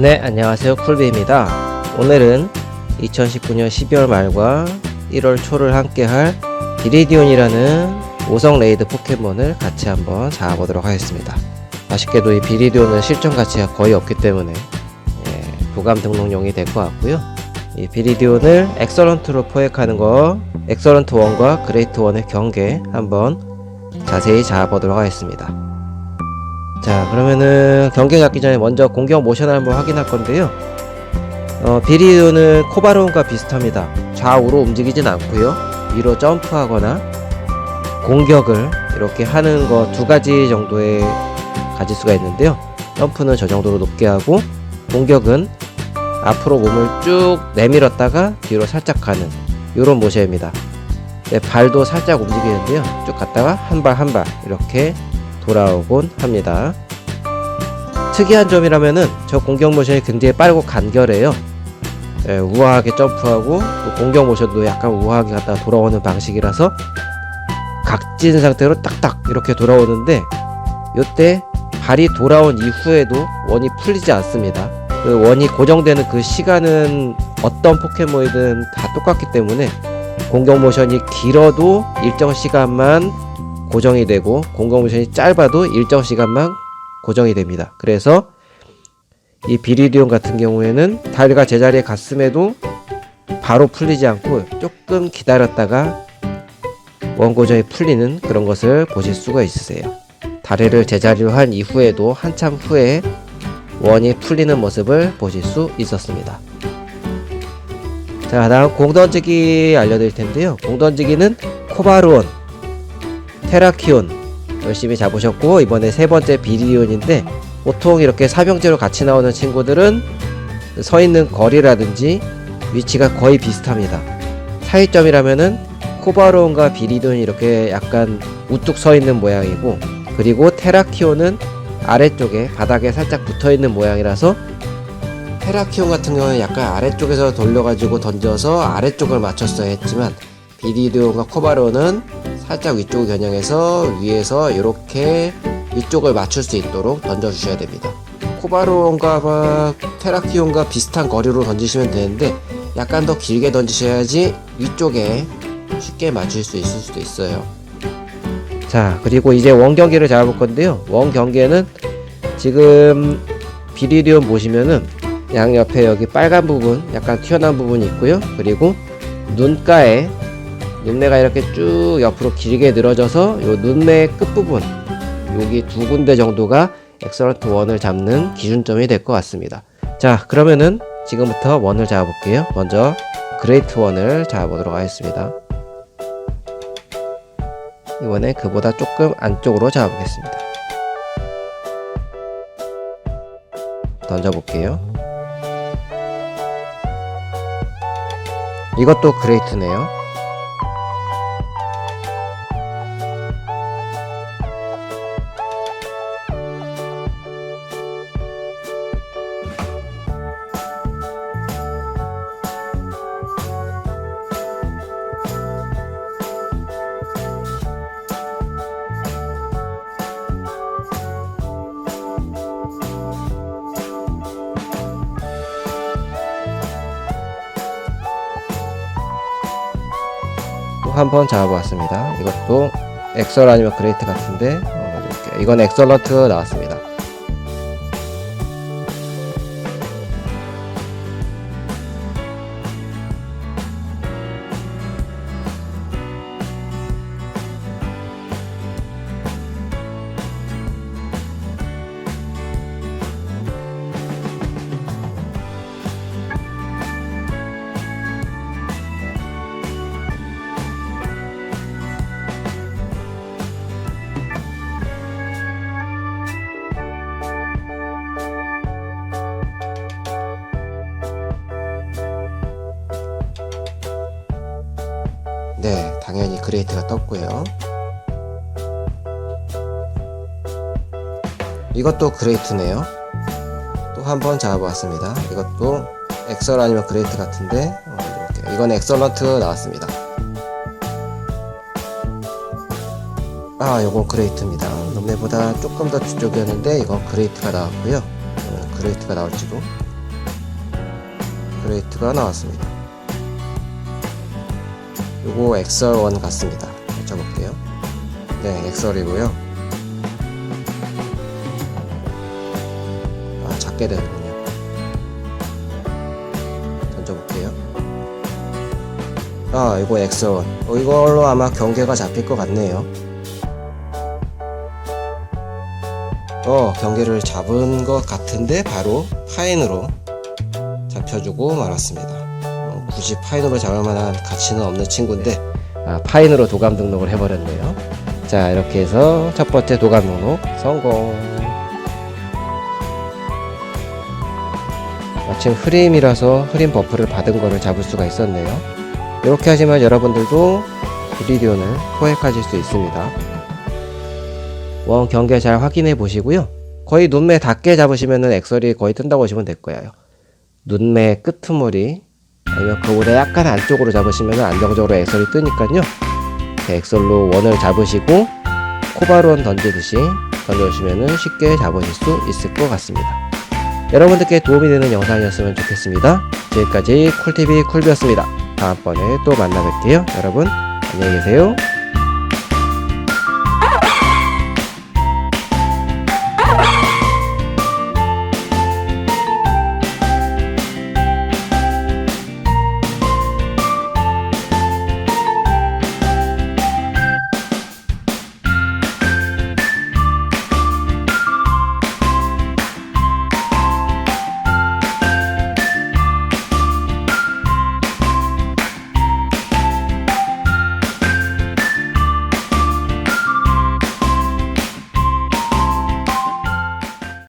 네, 안녕하세요. 쿨비입니다. 오늘은 2019년 12월 말과 1월 초를 함께할 비리디온이라는 5성 레이드 포켓몬을 같이 한번 잡아보도록 하겠습니다. 아쉽게도 이 비리디온은 실전 가치가 거의 없기 때문에 예, 도감 등록용이 될 것 같고요. 이 비리디온을 엑서런트로 포획하는 거 엑서런트 1과 그레이트 1의 경계 한번 자세히 잡아보도록 하겠습니다. 자 그러면은 경계 잡기 전에 먼저 공격 모션을 한번 확인할 건데요. 어, 비리우는 코바론과 비슷합니다. 좌우로 움직이진 않고요. 위로 점프하거나 공격을 이렇게 하는 거 두 가지 정도의 가질 수가 있는데요. 점프는 저 정도로 높게 하고 공격은 앞으로 몸을 쭉 내밀었다가 뒤로 살짝 가는 이런 모션입니다. 네, 발도 살짝 움직이는데요. 쭉 갔다가 한 발 한 발 이렇게 돌아오곤 합니다. 특이한 점이라면은 저 공격 모션이 굉장히 빠르고 간결해요. 예, 우아하게 점프하고 또 공격 모션도 약간 우아하게 갔다가 돌아오는 방식이라서 각진 상태로 딱딱 이렇게 돌아오는데 요때 발이 돌아온 이후에도 원이 풀리지 않습니다. 그 원이 고정되는 그 시간은 어떤 포켓몬이든 다 똑같기 때문에 공격 모션이 길어도 일정 시간만 고정이 되고 공격 모션이 짧아도 일정 시간만 고정이 됩니다. 그래서 이 비리디온 같은 경우에는 달과 제자리에 갔음에도 바로 풀리지 않고 조금 기다렸다가 원고정이 풀리는 그런 것을 보실 수가 있으세요. 다리를 제자리로 한 이후에도 한참 후에 원이 풀리는 모습을 보실 수 있었습니다. 자, 다음 공 던지기 알려드릴 텐데요. 공 던지기는 코바론, 테라키온 열심히 잡으셨고 이번에 세 번째 비리온인데 보통 이렇게 사병제로 같이 나오는 친구들은 서 있는 거리라든지 위치가 거의 비슷합니다. 차이점이라면은 코바론과 비리돈이 이렇게 약간 우뚝 서 있는 모양이고 그리고 테라키온은 아래쪽에 바닥에 살짝 붙어 있는 모양이라서 테라키온 같은 경우는 약간 아래쪽에서 돌려가지고 던져서 아래쪽을 맞췄어야 했지만 비리돈과 코바론은 살짝 위쪽을 겨냥해서 위에서 이렇게 위쪽을 맞출 수 있도록 던져주셔야 됩니다. 코바론과 테라키온과 비슷한 거리로 던지시면 되는데 약간 더 길게 던지셔야지 위쪽에 쉽게 맞출 수 있을 수도 있어요. 자 그리고 이제 원 경기를 잡아볼 건데요. 원 경기에는 지금 비리디온 보시면은 양 옆에 여기 빨간 부분 약간 튀어나온 부분이 있고요. 그리고 눈가에 눈매가 이렇게 쭉 옆으로 길게 늘어져서 요 눈매 끝부분 여기 두 군데 정도가 엑설런트 원을 잡는 기준점이 될 것 같습니다. 자 그러면은 지금부터 원을 잡아 볼게요. 먼저 그레이트 원을 잡아 보도록 하겠습니다. 이번에 그보다 조금 안쪽으로 잡아 보겠습니다. 던져 볼게요. 이것도 그레이트네요. 또한번 잡아보았습니다. 이것도 엑설 아니면 그레이트 같은데 어. 이건 엑설런트 나왔습니다. 그레이트가 떴고요. 이것도 그레이트네요. 또 한 번 잡아봤습니다. 이것도 엑설 아니면 그레이트 같은데 어, 이건 엑설런트 나왔습니다. 아, 요건 그레이트입니다. nom네보다 조금 더 뒤쪽이었는데 이건 그레이트가 나왔고요. 어, 그레이트가 나올지도 레이트가 나왔습니다. 요거 엑설1 같습니다. 쳐볼게요. 네, 엑설이고요. 아, 작게 되는군요. 던져볼게요. 아, 이거 엑설1. 어, 이걸로 아마 경계가 잡힐 것 같네요. 어, 경계를 잡은 것 같은데 바로 파인으로 잡혀주고 말았습니다. 어, 굳이 파인으로 잡을 만한 가치는 없는 친구인데 아, 파인으로 도감 등록을 해버렸네요. 자 이렇게 해서 첫 번째 도감 등록 성공. 마침 흐림이라서 흐림 버프를 받은 거를 잡을 수가 있었네요. 이렇게 하시면 여러분들도 비리디온을 포획하실 수 있습니다. 원 경계 잘 확인해 보시고요. 거의 눈매 닿게 잡으시면은 엑설이 거의 뜬다고 보시면 될 거예요. 눈매 끄트머리 아니면 그보다 약간 안쪽으로 잡으시면 안정적으로 엑설이 뜨니까요. 이렇게 엑설로 원을 잡으시고 코바론 던지듯이 던져주시면 쉽게 잡으실 수 있을 것 같습니다. 여러분들께 도움이 되는 영상이었으면 좋겠습니다. 지금까지 쿨TV 쿨비였습니다. 다음번에 또 만나 뵐게요. 여러분 안녕히 계세요.